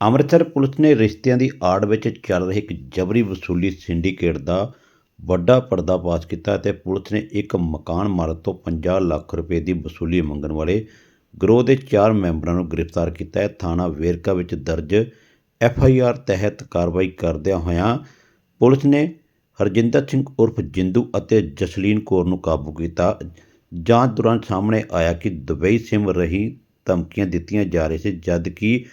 Amritsar police ਨੇ ਰਿਸ਼ਤਿਆਂ ਦੀ ਆੜ ਵਿੱਚ ਚੱਲ ਰਹੇ ਇੱਕ ਜਬਰੀ ਵਸੂਲੀ ਸਿੰਡੀਕੇਟ ਦਾ ਵੱਡਾ ਪਰਦਾਫਾਸ਼ ਕੀਤਾ ਅਤੇ ਪੁਲਿਸ ਨੇ ਇੱਕ ਮਕਾਨ ਮਾਲਕ ਤੋਂ 50 ਲੱਖ ਰੁਪਏ ਦੀ ਵਸੂਲੀ ਮੰਗਣ ਵਾਲੇ ਗਰੋਹ ਦੇ ਚਾਰ ਮੈਂਬਰਾਂ ਨੂੰ ਗ੍ਰਿਫਤਾਰ ਕੀਤਾ ਹੈ। ਥਾਣਾ ਵੇਰਕਾ ਵਿੱਚ ਦਰਜ ਐਫ ਆਈ ਆਰ ਤਹਿਤ ਕਾਰਵਾਈ ਕਰਦਿਆਂ ਹੋਇਆਂ ਪੁਲਿਸ ਨੇ ਹਰਜਿੰਦਰ ਸਿੰਘ ਉਰਫ ਜਿੰਦੂ ਅਤੇ ਜਸਲੀਨ ਕੌਰ ਨੂੰ ਕਾਬੂ ਕੀਤਾ। ਜਾਂਚ ਦੌਰਾਨ ਸਾਹਮਣੇ ਆਇਆ ਕਿ ਦੁਬਈ ਸਿਮ ਰਹੀ ਧਮਕੀਆਂ ਦਿੱਤੀਆਂ ਜਾ ਰਹੀ ਸੀ ਜਦ ਕਿ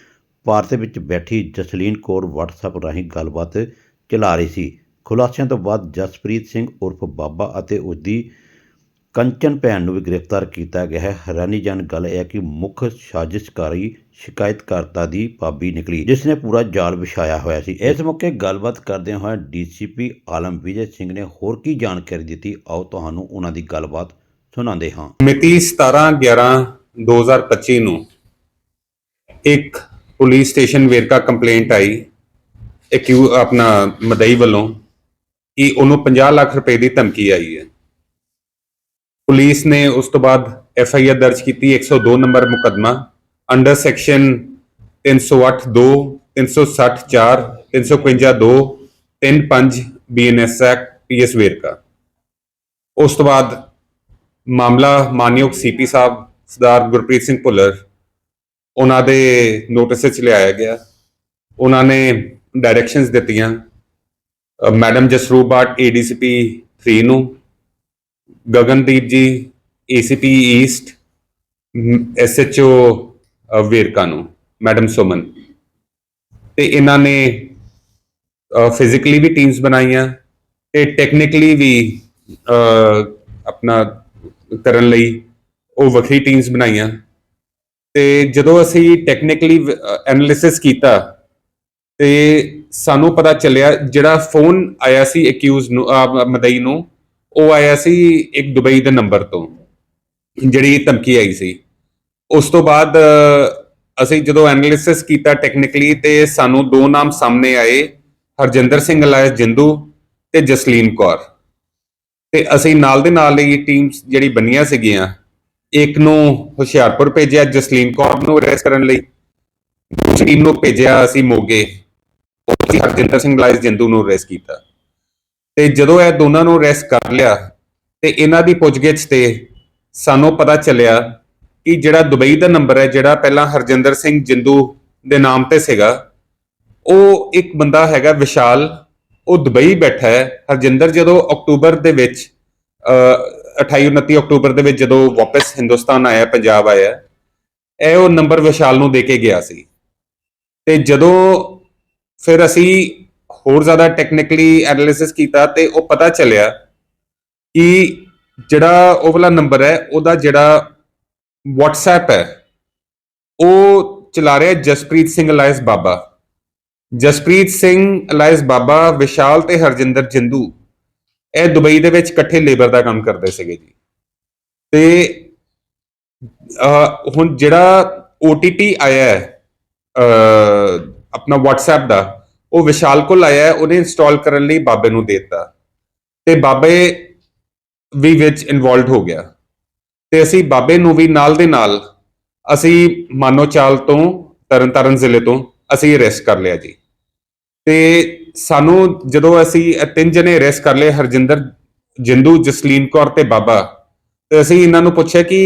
ਭਾਰਤ ਵਿੱਚ ਬੈਠੀ ਜਸਲੀਨ ਕੌਰ WhatsApp ਰਾਹੀਂ ਗੱਲਬਾਤ ਚਲਾ ਰਹੀ ਸੀ। ਖੁਲਾਸਿਆਂ ਤੋਂ ਬਾਅਦ ਜਸਪ੍ਰੀਤ ਸਿੰਘ ਉਰਫ ਬਾਬਾ ਅਤੇ ਉਸ ਦੀ ਕੰਚਨ ਭੈਣ ਨੂੰ ਵੀ ਗ੍ਰਿਫਤਾਰ ਕੀਤਾ ਗਿਆ ਹੈ। ਹੈਰਾਨੀਜਨਕ ਗੱਲ ਇਹ ਹੈ ਕਿ ਮੁੱਖ ਸਾਜ਼ਿਸ਼ਕਾਰੀ ਸ਼ਿਕਾਇਤਕਰਤਾ ਦੀ ਭਾਬੀ ਨਿਕਲੀ, ਜਿਸ ਨੇ ਪੂਰਾ ਜਾਲ ਵਿਛਾਇਆ ਹੋਇਆ ਸੀ। ਇਸ ਮੌਕੇ ਗੱਲਬਾਤ ਕਰਦਿਆਂ ਹੋਇਆ ਡੀਸੀਪੀ ਆਲਮ ਵਿਜੇ ਸਿੰਘ ਨੇ ਹੋਰ ਕੀ ਜਾਣਕਾਰੀ ਦਿੱਤੀ? ਆਓ ਤੁਹਾਨੂੰ ਉਹਨਾਂ ਦੀ ਗੱਲਬਾਤ ਸੁਣਾਉਂਦੇ ਹਾਂ। ਮਿਤੀ 17/11/2025 ਨੂੰ ਇੱਕ ਪੁਲਿਸ ਸਟੇਸ਼ਨ ਵੇਰਕਾ ਕੰਪਲੇਂਟ ਆਈ, ਇੱਕ ਆਪਣਾ ਮਦਈ ਵੱਲੋਂ, ਕਿ ਉਹਨੂੰ 50 ਲੱਖ ਰੁਪਏ ਦੀ ਧਮਕੀ ਆਈ ਹੈ। ਪੁਲਿਸ ਨੇ ਉਸ ਤੋਂ ਬਾਅਦ ਐਫ ਆਈ ਆਰ ਦਰਜ ਕੀਤੀ 102 ਨੰਬਰ ਮੁਕਦਮਾ, under section 308 2 360 4 352 2 35 BNS act PS Verka. ਉਸ ਤੋਂ ਬਾਅਦ ਮਾਮਲਾ ਮਾਨਯੋਗ ਸੀਪੀ ਸਾਹਿਬ, ਸਰਦਾਰ ਗੁਰਪ੍ਰੀਤ ਸਿੰਘ ਭੁੱਲਰ ਉਹਨਾਂ ਦੇ ਨੋਟਿਸ ਵਿੱਚ ਲਿਆਇਆ ਗਿਆ। ਉਹਨਾਂ ਨੇ ਡਾਇਰੈਕਸ਼ਨਸ ਦਿੱਤੀਆਂ। ਅ, ਮੈਡਮ ਜਸਰੂਪ ਬਾਟ ਏਡੀਸੀਪੀ 3 ਨੂੰ ਗਗਨਦੀਪ ਜੀ ਏਸੀਪੀ ਈਸਟ ਐਸਐਚਓ ਵੇਰਕਾ ਨੂੰ ਮੈਡਮ ਸੁਮਨ। ਤੇ ਇਹਨਾਂ ਨੇ ਫਿਜ਼ੀਕਲੀ ਵੀ ਟੀਮਸ ਬਣਾਈਆਂ ਤੇ ਟੈਕਨੀਕਲੀ ਵੀ ਆਪਣਾ ਕਰਨ ਲਈ ਉਹ ਵੱਖਰੀ ਟੀਮਸ ਬਣਾਈਆਂ। ਤੇ ਜਦੋਂ ਅਸੀਂ ਟੈਕਨੀਕਲੀ ਐਨਾਲਿਸਿਸ ਕੀਤਾ, ਤੇ ਸਾਨੂੰ ਪਤਾ ਚੱਲਿਆ, ਜਿਹੜਾ ਫੋਨ ਆਇਆ ਸੀ ਅਕਿਊਜ਼ ਨੂੰ ਮਦਈ ਨੂੰ, ਉਹ ਆਇਆ ਸੀ ਇੱਕ ਦੁਬਈ ਦੇ ਨੰਬਰ ਤੋਂ, ਜਿਹੜੀ ਧਮਕੀ ਆਈ ਸੀ। ਉਸ ਤੋਂ ਬਾਅਦ ਅਸੀਂ ਜਦੋਂ ਐਨਾਲਿਸਿਸ ਕੀਤਾ ਟੈਕਨੀਕਲੀ ਤੇ ਸਾਨੂੰ ਦੋ ਨਾਮ ਸਾਹਮਣੇ ਆਏ, ਹਰਜਿੰਦਰ ਸਿੰਘ ਅਲਾਇਸ ਜਿੰਦੂ ਤੇ ਜਸਲੀਨ ਕੌਰ। ਤੇ ਅਸੀਂ ਨਾਲ ਦੇ ਨਾਲ ਹੀ ਟੀਮਸ ਜਿਹੜੀ ਬੰਨੀਆਂ ਸੀਗੀਆਂ ਇੱਕ ਨੂੰ ਹੁਸ਼ਿਆਰਪੁਰ ਭੇਜਿਆ ਜਸਲੀਨ ਕੌਰ ਨੂੰ ਅਰੈਸਟ ਕਰਨ ਲਈ। ਦੂਸਰੀ ਨੂੰ ਭੇਜਿਆ ਅਸੀਂ ਮੋਗੇ। ਉੱਥੇ ਹਰਜਿੰਦਰ ਸਿੰਘ ਲਾਇਸ ਜਿੰਦੂ ਨੂੰ ਅਰੈਸਟ ਕੀਤਾ। ਤੇ ਜਦੋਂ ਇਹ ਦੋਨਾਂ ਨੂੰ ਅਰੈਸਟ ਕਰ ਲਿਆ ਤੇ ਇਹਨਾਂ ਦੀ ਪੁੱਛਗਿੱਛ ਤੇ ਸਾਨੂੰ ਪਤਾ ਚੱਲਿਆ ਕਿ ਜਿਹੜਾ ਦੁਬਈ ਦਾ ਨੰਬਰ ਹੈ ਜਿਹੜਾ ਪਹਿਲਾਂ ਹਰਜਿੰਦਰ ਸਿੰਘ ਜਿੰਦੂ ਦੇ ਨਾਮ ਤੇ ਸੀਗਾ ਉਹ ਇੱਕ ਬੰਦਾ ਹੈਗਾ ਵਿਸ਼ਾਲ। ਉਹ ਦੁਬਈ ਬੈਠਾ ਹੈ। ਹਰਜਿੰਦਰ ਜਦੋਂ ਅਕਤੂਬਰ ਦੇ ਵਿੱਚ ਅ, 28 29 ਅਕਤੂਬਰ ਦੇ ਵਿੱਚ ਜਦੋਂ ਵਾਪਸ ਹਿੰਦੁਸਤਾਨ ਆਇਆ, ਪੰਜਾਬ ਆਇਆ, ਇਹ ਉਹ ਨੰਬਰ ਵਿਸ਼ਾਲ ਨੂੰ ਦੇ ਕੇ ਗਿਆ ਸੀ। ਤੇ ਜਦੋਂ ਫਿਰ ਅਸੀਂ ਹੋਰ ਜ਼ਿਆਦਾ ਟੈਕਨੀਕਲੀ ਐਨਾਲਿਸਿਸ ਕੀਤਾ ਤੇ ਉਹ ਪਤਾ ਚੱਲਿਆ ਕਿ ਜਿਹੜਾ ਉਹ ਵਾਲਾ ਨੰਬਰ ਹੈ, ਉਹਦਾ ਜਿਹੜਾ WhatsApp ਹੈ, ਉਹ ਚਲਾ ਰਿਹਾ ਜਸਪ੍ਰੀਤ ਸਿੰਘ ਅਲਾਇਸ ਬਾਬਾ। ਜਸਪ੍ਰੀਤ ਸਿੰਘ ਅਲਾਇਸ ਬਾਬਾ, ਵਿਸ਼ਾਲ ਤੇ ਹਰਜਿੰਦਰ ਜਿੰਦੂ। ਇਹ ਦੁਬਈ ਦੇ ਵਿੱਚ ਇਕੱਠੇ ਲੇਬਰ ਦਾ ਕੰਮ ਕਰਦੇ ਸੀਗੇ ਜੀ। ਤੇ ਹੁਣ ਜਿਹੜਾ OTP ਆਇਆ ਹੈ ਅਹ, ਆਪਣਾ WhatsApp ਦਾ ਉਹ ਵਿਸ਼ਾਲ ਕੋਲ ਆਇਆ ਹੈ ਉਹਨੇ ਇੰਸਟਾਲ ਕਰਨ ਲਈ ਬਾਬੇ ਨੂੰ ਦੇ ਦਿੱਤਾ। ਤੇ ਬਾਬੇ ਵੀ ਵਿੱਚ ਇਨਵੋਲਡ ਹੋ ਗਿਆ। ਤੇ ਅਸੀਂ ਬਾਬੇ ਨੂੰ ਵੀ ਨਾਲ ਦੇ ਨਾਲ ਅਸੀਂ ਮਾਨੋਚਾਲ ਤੋਂ ਤਰਨਤਾਰਨ ਜ਼ਿਲ੍ਹੇ ਤੋਂ ਅਸੀਂ ਅਰੈਸਟ ਕਰ ਲਿਆ ਜੀ। ਤੇ ਸਾਨੂੰ ਜਦੋਂ ਅਸੀਂ ਤਿੰਨ ਜਣੇ ਅਰੈਸਟ ਕਰ ਲਏ, ਹਰਜਿੰਦਰ, ਜਿੰਦੂ, ਜਸਲੀਨ ਕੌਰ ਤੇ ਬਾਬਾ, ਤੇ ਅਸੀਂ ਇਹਨਾਂ ਨੂੰ ਪੁੱਛਿਆ ਕਿ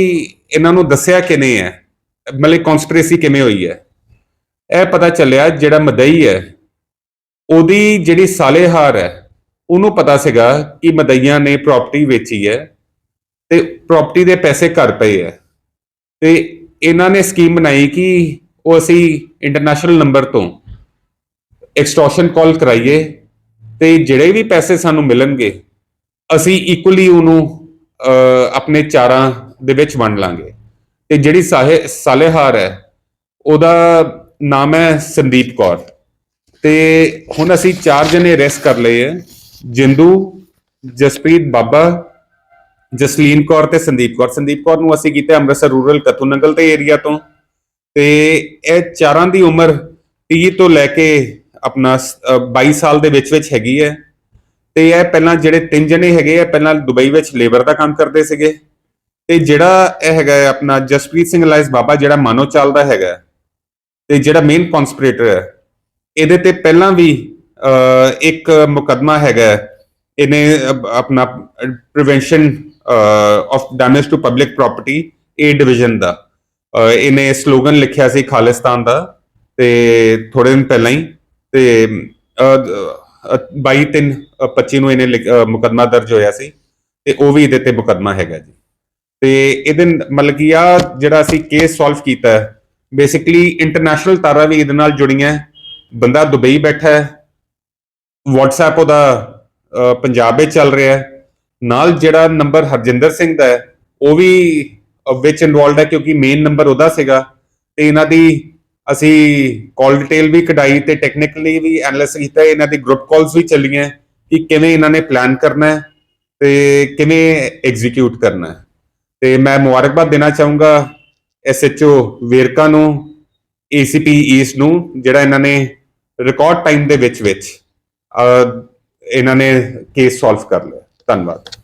ਇਹਨਾਂ ਨੂੰ ਦੱਸਿਆ ਕਿਨੇ ਹੈ? ਮਤਲਬ ਕਨਸਪੀਰੇਸੀ ਕਿਵੇਂ ਹੋਈ ਹੈ? ਇਹ ਪਤਾ ਚੱਲਿਆ ਜਿਹੜਾ ਮਦਈ ਹੈ, ਉਹਦੀ ਜਿਹੜੀ ਸਾਲੇਹਾਰ ਹੈ, ਉਹਨੂੰ ਪਤਾ ਸੀਗਾ ਕਿ ਮਦਈਆਂ ਨੇ ਪ੍ਰਾਪਰਟੀ ਵੇਚੀ ਹੈ ਤੇ ਪ੍ਰਾਪਰਟੀ ਦੇ ਪੈਸੇ ਘਰ ਪਏ ਹੈ। ਤੇ ਇਹਨਾਂ ਨੇ ਸਕੀਮ ਬਣਾਈ ਕਿ ਉਹ ਅਸੀਂ ਇੰਟਰਨੈਸ਼ਨਲ ਨੰਬਰ ਤੋਂ ਐਕਸਟੋਰਸ਼ਨ ਕਾਲ ਕਰਾਈਏ ਤੇ ਜਿਹੜੇ ਵੀ ਪੈਸੇ ਸਾਨੂੰ ਮਿਲਣਗੇ, ਅਸੀਂ ਇਕੁਅਲੀ ਉਹਨੂੰ ਆਪਣੇ ਚਾਰਾਂ ਦੇ ਵਿੱਚ ਵੰਡ ਲਾਂਗੇ। ਤੇ ਜਿਹੜੀ ਸਾਹੇ, ਸਾਲੇਹਾਰ ਹੈ, ਉਹਦਾ ਨਾਮ ਹੈ ਸੰਦੀਪ ਕੌਰ। ਤੇ ਹੁਣ ਅਸੀਂ ਚਾਰ ਜਣੇ ਰੈਸਟ ਕਰ ਲਏ ਹੈ, ਜਿੰਦੂ, ਜਸਪ੍ਰੀਤ ਬਾਬਾ, ਜਸਲੀਨ ਕੌਰ ਤੇ ਸੰਦੀਪ ਕੌਰ। ਸੰਦੀਪ ਕੌਰ ਨੂੰ ਅਸੀਂ ਕੀਤਾ ਅੰਮ੍ਰਿਤਸਰ ਰੂਰਲ ਕਥੂ ਨੰਗਲ ਤੇ ਏਰੀਆ ਤੋਂ। ਤੇ ਇਹ ਚਾਰਾਂ ਦੀ ਉਮਰ 30 ਤੋਂ ਲੈ ਕੇ ਆਪਣਾ ਸ- 22 ਸਾਲ ਦੇ ਵਿੱਚ ਵਿੱਚ ਹੈਗੀ ਹੈ। ਤੇ ਇਹ ਪਹਿਲਾਂ ਜਿਹੜੇ ਤਿੰਨ ਜਣੇ ਹੈਗੇ ਆ, ਪਹਿਲਾਂ ਦੁਬਈ ਵਿੱਚ ਲੇਬਰ ਦਾ ਕੰਮ ਕਰਦੇ ਸੀਗੇ। ਤੇ ਜਿਹੜਾ ਇਹ ਹੈਗਾ ਆਪਣਾ ਜਸਪ੍ਰੀਤ ਸਿੰਘ ਲਾਇਸ ਬਾਬਾ, ਜਿਹੜਾ ਮਾਨੋ ਚੱਲਦਾ ਹੈਗਾ ਤੇ ਜਿਹੜਾ ਮੇਨ ਕਨਸਪੀਰੇਟਰ ਹੈ, ਇਹਦੇ ਤੇ ਪਹਿਲਾਂ ਵੀ ਇੱਕ ਮੁਕਦਮਾ ਹੈਗਾ ਇਹਨੇ ਆਪਣਾ prevention of damage to public property A division ਦਾ। ਇਹਨੇ ਸਲੋਗਨ ਲਿਖਿਆ ਸੀ ਖਾਲਿਸਤਾਨ ਦਾ। ਤੇ ਥੋੜੇ ਦਿਨ ਪਹਿਲਾਂ ਹੀ ਤੇ 22 3 25 ਨੂੰ ਇਹਨੇ ਲਿਖ- ਮੁਕੱਦਮਾ ਦਰਜ ਹੋਇਆ ਸੀ ਤੇ ਉਹ ਵੀ ਇਹਦੇ ਤੇ ਮੁਕੱਦਮਾ ਹੈਗਾ ਜੀ। ਤੇ ਇਹਦੇ ਮਤਲਬ ਕਿ ਆ ਜਿਹੜਾ ਅਸੀਂ ਕੇਸ ਸੋਲਵ ਕੀਤਾ ਹੈ ਬੇਸਿਕਲੀ ਇੰਟਰਨੈਸ਼ਨਲ ਤਾਰਾਂ ਵੀ ਇਹਦੇ ਨਾਲ ਜੁੜੀਆਂ ਬੰਦਾ ਦੁਬਈ ਬੈਠਾ ਹੈ, WhatsApp ਉਹਦਾ ਪੰਜਾਬ ਵਿੱਚ ਚੱਲ ਰਿਹਾ ਹੈ। ਨਾਲ ਜਿਹੜਾ ਨੰਬਰ ਹਰਜਿੰਦਰ ਸਿੰਘ ਦਾ ਹੈ, ਉਹ ਵੀ ਵਿੱਚ ਇਨਵੋਲਡ ਹੈ ਕਿਉਂਕਿ ਮੇਨ ਨੰਬਰ ਉਹਦਾ ਸੀਗਾ। ਤੇ ਇਹਨਾਂ ਦੀ ਅਸੀਂ ਕਾਲ ਡਿਟੇਲ ਵੀ ਕਢਾਈ ਤੇ ਟੈਕਨੀਕਲੀ ਵੀ ਐਨਾਲਿਸਿਸ ਕੀਤਾ, ਇਹਨਾਂ ਦੀ ਗਰੁੱਪ ਕਾਲਸ ਵੀ ਚੱਲੀਆਂ ਕਿ ਕਿਵੇਂ ਇਹਨਾਂ ਨੇ ਪਲਾਨ ਕਰਨਾ ਹੈ ਤੇ ਕਿਵੇਂ ਐਗਜ਼ੀਕਿਊਟ ਕਰਨਾ ਹੈ। ਤੇ ਮੈਂ ਮੁਬਾਰਕਬਾਦ ਦੇਣਾ ਚਾਹੂੰਗਾ ਐਸਐਚਓ ਵੇਰਕਾ ਨੂੰ ਏਸੀਪੀ ਈਸਟ ਨੂੰ, ਜਿਹੜਾ ਇਹਨਾਂ ਨੇ ਰਿਕਾਰਡ ਟਾਈਮ ਦੇ ਵਿੱਚ ਵਿੱਚ ਇਹਨਾਂ ਨੇ ਕੇਸ ਸੋਲਵ ਕਰ ਲਿਆ। ਧੰਨਵਾਦ।